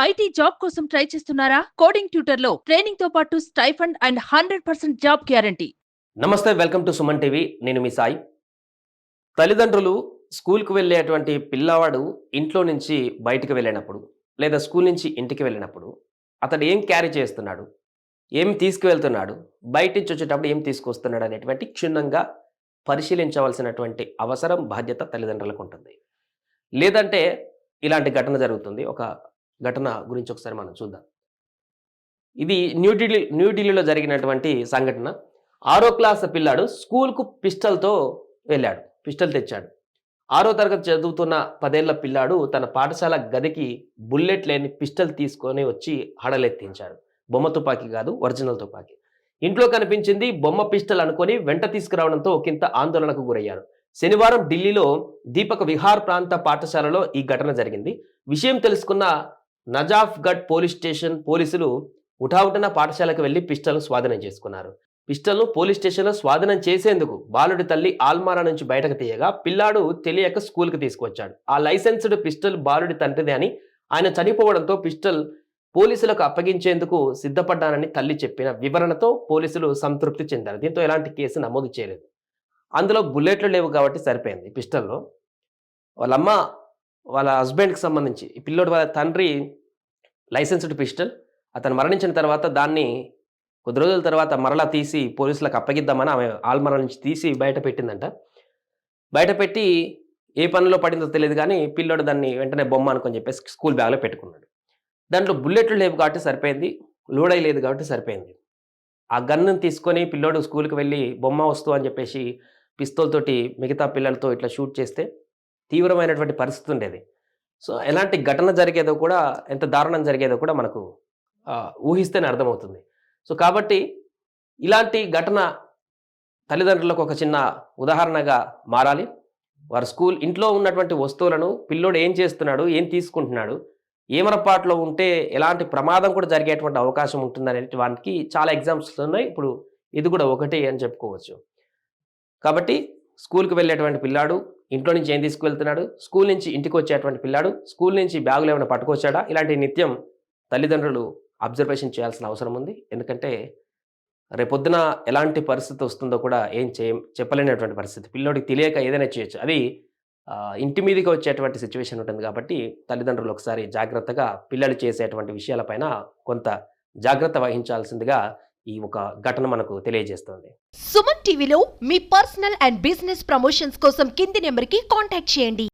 IT job కోసం try చేస్తున్నారా? Coding ట్యూటర్లో ట్రైనింగ్తో పాటు stipend and hundred percent job guarantee. నమస్తే వెల్కమ్ టు సుమన్ టీవీ. నేను మీ సాయి. తల్లిదండ్రులు స్కూల్కి వెళ్ళేటువంటి పిల్లవాడు ఇంట్లో నుంచి బయటికి వెళ్ళినప్పుడు లేదా స్కూల్ నుంచి ఇంటికి వెళ్ళినప్పుడు అతడు ఏం క్యారీ చేస్తున్నాడు? ఏం తీసుకువెళ్తున్నాడు? బయట నుంచి వచ్చేటప్పుడు ఏం తీసుకొస్తున్నాడు అనేటువంటి క్షుణ్ణంగా పరిశీలించవలసినటువంటి అవసరం బాధ్యత తల్లిదండ్రులకు ఉంటుంది. లేదంటే ఇలాంటి ఘటన జరుగుతుంది. ఒక ఘటన గురించి ఒకసారి మనం చూద్దాం. ఇది న్యూఢిల్లీ న్యూఢిల్లీలో జరిగినటువంటి సంఘటన. ఆరో క్లాస్ పిల్లాడు స్కూల్కు పిస్టల్తో వెళ్ళాడు పిస్టల్ తెచ్చాడు. ఆరో తరగతి చదువుతున్న పదేళ్ళ పిల్లాడు తన పాఠశాల గదికి బుల్లెట్ లేని పిస్టల్ తీసుకొని వచ్చి హడలెత్తించాడు. బొమ్మ తుపాకీ కాదు ఒరిజినల్ తుపాకీ. ఇంట్లో కనిపించింది బొమ్మ పిస్టల్ అనుకొని వెంట తీసుకురావడంతో ఒకంత ఆందోళనకు గురయ్యారు. శనివారం ఢిల్లీలో దీపక విహార్ ప్రాంత పాఠశాలలో ఈ ఘటన జరిగింది. విషయం తెలుసుకున్న నజాఫ్గఢ్ పోలీస్ స్టేషన్ పోలీసులు ఉఠావుటన పాఠశాలకు వెళ్ళి పిస్టల్ను స్వాధీనం చేసుకున్నారు. పిస్టల్ను పోలీస్ స్టేషన్లో స్వాధీనం చేసేందుకు బాలుడి తల్లి ఆల్మారా నుంచి బయటకు తీయగా పిల్లాడు తెలియక స్కూల్కి తీసుకొచ్చాడు ఆ లైసెన్స్డ్ పిస్టల్ బాలుడి తండ్రిదే అని ఆయన చనిపోవడంతో పిస్టల్ పోలీసులకు అప్పగించేందుకు సిద్ధపడ్డానని తల్లి చెప్పిన వివరణతో పోలీసులు సంతృప్తి చెందారు. దీంతో ఎలాంటి కేసు నమోదు చేయలేదు. అందులో బుల్లెట్లు లేవు కాబట్టి సరిపోయింది పిస్టల్లో. వాళ్ళమ్మ వాళ్ళ హస్బెండ్కి సంబంధించి ఈ పిల్లోడు వాళ్ళ తండ్రి లైసెన్స్డ్ పిస్టల్ అతను మరణించిన తర్వాత దాన్ని కొద్ది రోజుల తర్వాత మరలా తీసి పోలీసులకు అప్పగిద్దామని ఆమె ఆల్మర నుంచి తీసి బయట పెట్టిందంట. బయట పెట్టి ఏ పనిలో పడిందో తెలియదు కానీ పిల్లోడు దాన్ని వెంటనే బొమ్మ అనుకొని చెప్పేసి స్కూల్ బ్యాగ్లో పెట్టుకున్నాడు. దాంట్లో బుల్లెట్లు లేవు కాబట్టి సరిపోయింది లోడై లేదు కాబట్టి సరిపోయింది. ఆ గన్ను తీసుకొని పిల్లోడు స్కూల్కి వెళ్ళి బొమ్మ వస్తువు అని చెప్పేసి పిస్తోల్ తోటి మిగతా పిల్లలతో ఇట్లా షూట్ చేస్తే తీవ్రమైనటువంటి పరిస్థితి ఉండేది. సో ఎలాంటి ఘటన జరిగేదో కూడా ఎంత దారుణం జరిగేదో కూడా మనకు ఊహిస్తేనే అర్థమవుతుంది. సో కాబట్టి ఇలాంటి ఘటన తల్లిదండ్రులకు ఒక చిన్న ఉదాహరణగా మారాలి. వారు స్కూల్ ఇంట్లో ఉన్నటువంటి వస్తువులను పిల్లోడు ఏం చేస్తున్నాడు ఏం తీసుకుంటున్నాడు ఏమరపాట్లో ఉంటే ఎలాంటి ప్రమాదం కూడా జరిగేటువంటి అవకాశం ఉంటుందనే వానికి చాలా ఎగ్జామ్స్ ఉన్నాయి. ఇప్పుడు ఇది కూడా ఒకటి అని చెప్పుకోవచ్చు. కాబట్టి స్కూల్కి వెళ్ళేటువంటి పిల్లాడు ఇంట్లో నుంచి ఏం తీసుకువెళ్తున్నాడు? స్కూల్ నుంచి ఇంటికి వచ్చేటువంటి పిల్లాడు స్కూల్ నుంచి బ్యాగులు ఏమైనా పట్టుకొచ్చాడా? ఇలాంటి నిత్యం తల్లిదండ్రులు అబ్జర్వేషన్ చేయాల్సిన అవసరం ఉంది. ఎందుకంటే రేపొద్దున ఎలాంటి పరిస్థితి వస్తుందో కూడా ఏం చేయ చెప్పలేనటువంటి పరిస్థితి. పిల్లోడికి తెలియక ఏదైనా చేయొచ్చు. అది ఇంటి మీదకి వచ్చేటువంటి సిచ్యువేషన్ ఉంటుంది కాబట్టి తల్లిదండ్రులు ఒకసారి జాగ్రత్తగా పిల్లలు చేసేటువంటి విషయాలపైన కొంత జాగ్రత్త వహించాల్సిందిగా ఈ ఒక ఘటన మనకు తెలియజేస్తుంది. సుమన్ టీవీలో మీ పర్సనల్ అండ్ బిజినెస్ ప్రమోషన్స్ కోసం కింది నెంబర్కి కాంటాక్ట్ చేయండి.